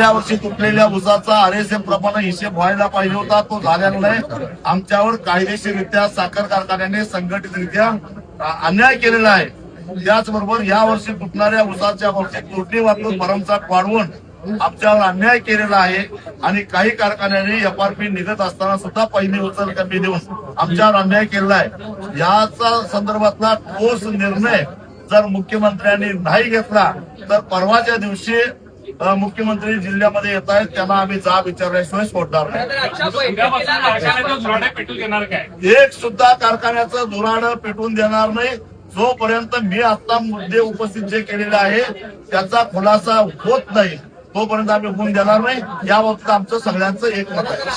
गेल्या वर्षी तुटलेल्या ऊसाचा आरएसएफ प्रमाणे हिशेब व्हायला पाहिजे होता. तो झालेला नाही आमच्यावर कायदेशीररित्या साखर कारखान्याने संघटितरित्या अन्याय केलेला आहे. त्याचबरोबर या वर्षी तुटणाऱ्या उसाच्या बाबतीत तोडणी वापरून भरमसाठ वाढवून आमच्यावर अन्याय केलेला आहे. आणि काही कारखान्याने एफआरपी निघत असताना सुद्धा पहिली उचल कमी देऊन आमच्यावर अन्याय केलेला आहे. याचा संदर्भातला ठोस निर्णय जर मुख्यमंत्र्यांनी नाही घेतला तर परवाच्या दिवशी मुख्यमंत्री जिल्ह्यामध्ये येत आहेत त्यांना आम्ही जाब विचारल्याशिवाय सोडणार नाही. एक सुद्धा कारखान्याचं धुराडं पेटून देणार नाही. जोपर्यंत मी आता मुद्दे उपस्थित जे केलेले आहे त्याचा खुलासा होत नाही तोपर्यंत आम्ही होऊन देणार नाही. या बाबतीत आमचं सगळ्यांचं एक मत आहे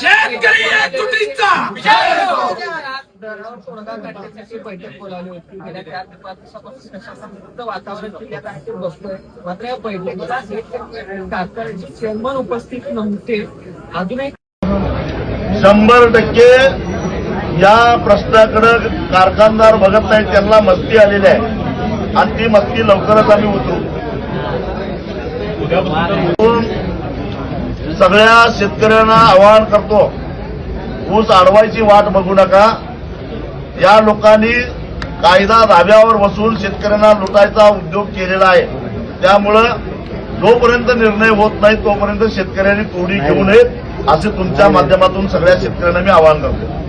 शेतकरी तोडगा काढण्यासाठी बैठक बोलावली होती. गेल्या चार ते पाच दिवसापासून कशाचं वातावरण जिल्ह्यात आहे ते बसतोय मात्र या बैठकीला हे चेअरमन उपस्थित नव्हते. अजूनही शंभर टक्के या प्रश्नाकडं कारखानदार बघत नाही त्यांना मस्ती आलेली आहे. आणि ती मस्ती लवकरच आम्ही उतरू. सगळ्या शेतकऱ्यांना आवाहन करतो ऊस आडवायची वाट बघू नका. या लोकांनी कायदा धाब्यावर बसून शेतकऱ्यांना लुटायचा उद्योग केलेला आहे. त्यामुळं जोपर्यंत निर्णय होत नाही तोपर्यंत शेतकऱ्यांनी तोडी घेऊ नयेत असे तुमच्या माध्यमातून सगळ्या शेतकऱ्यांना मी आवाहन करतो.